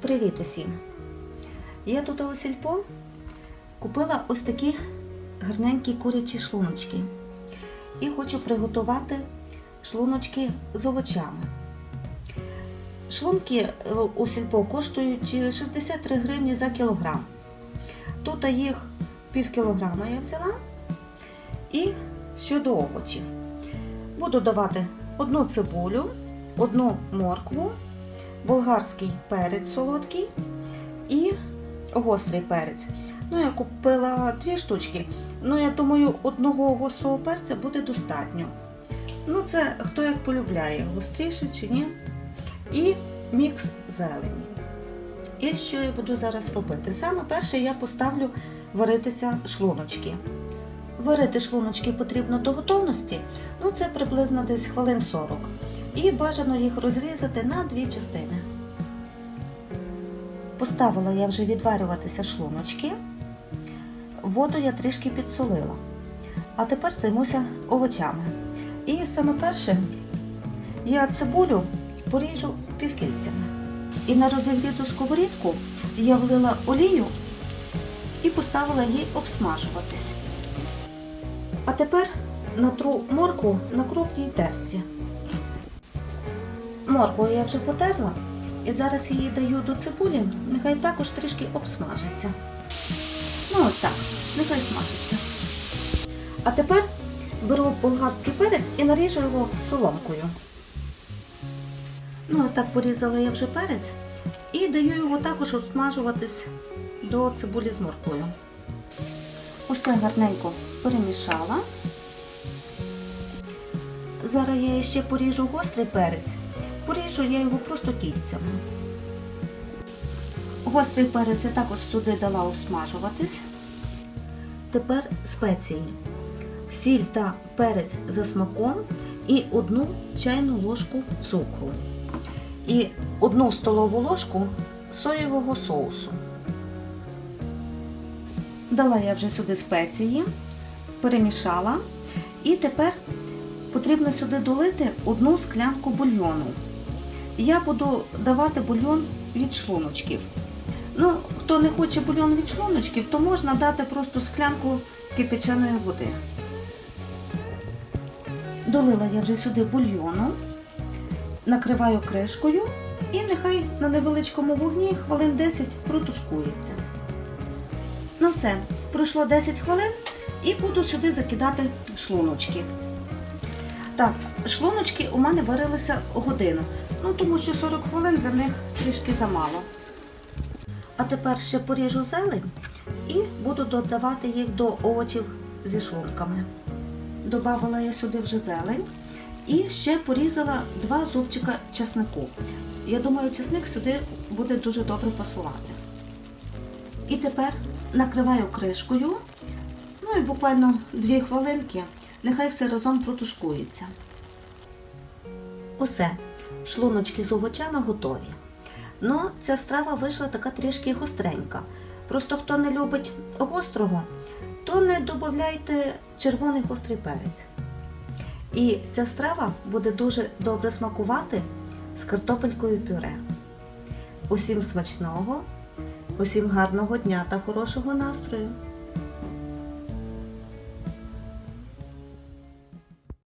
Привіт усім! Я тут у сільпо купила ось такі гарненькі курячі шлуночки. І хочу приготувати шлуночки з овочами. Шлунки е, у сільпо коштують 63 гривні за кілограм. Тут їх пів кілограма я взяла. І щодо овочів. Буду давати одну цибулю, одну моркву, болгарський перець солодкий і гострий перець. Ну, я купила дві штучки. Ну, я думаю, одного гострого перця буде достатньо. Ну, це хто як полюбляє, гостріше чи ні. І мікс зелені. І що я буду зараз робити? Саме перше я поставлю варитися шлуночки. Варити шлуночки потрібно до готовності, ну це приблизно десь хвилин 40. І бажано їх розрізати на дві частини. Поставила я вже відварюватися шлуночки. Воду я трішки підсолила. А тепер займуся овочами. І саме перше я цибулю поріжу півкільцями. І на розігріту сковорідку я влила олію і поставила її обсмажуватись. А тепер натру моркву на крупній терці. Моркву я вже потерла і зараз її даю до цибулі, нехай також трішки обсмажиться. Ну ось так, нехай смажиться. А тепер беру болгарський перець і наріжу його соломкою. Ну, ось так порізала я вже перець і даю його також обсмажуватись до цибулі з морквою. Усе гарненько перемішала. Зараз я ще поріжу гострий перець. Поріжу я його просто кільцями. Гострий перець я також сюди дала обсмажуватись. Тепер спеції. Сіль та перець за смаком і одну чайну ложку цукру. І одну столову ложку соєвого соусу. Дала я вже сюди спеції, перемішала. І тепер потрібно сюди долити одну склянку бульйону. Я буду давати бульйон від шлуночків. Ну, хто не хоче бульйон від шлуночків, то можна дати просто склянку кипяченої води. Долила я вже сюди бульйону, накриваю кришкою і нехай на невеличкому вогні хвилин 10 протушкується. Ну все, пройшло 10 хвилин і буду сюди закидати шлуночки. Так, шлуночки у мене варилися годину, ну тому що 40 хвилин для них трішки замало. А тепер ще поріжу зелень і буду додавати їх до овочів зі шлунками. Добавила я сюди вже зелень і ще порізала два зубчика чеснику. Я думаю, чесник сюди буде дуже добре пасувати. І тепер накриваю кришкою, ну і буквально 2 хвилинки, нехай все разом протушкується. Усе, шлуночки з овочами готові. Ну, ця страва вийшла така трішки гостренька. Просто хто не любить гострого, то не додавайте червоний гострий перець. І ця страва буде дуже добре смакувати з картопелькою пюре. Усім смачного, усім гарного дня та хорошого настрою!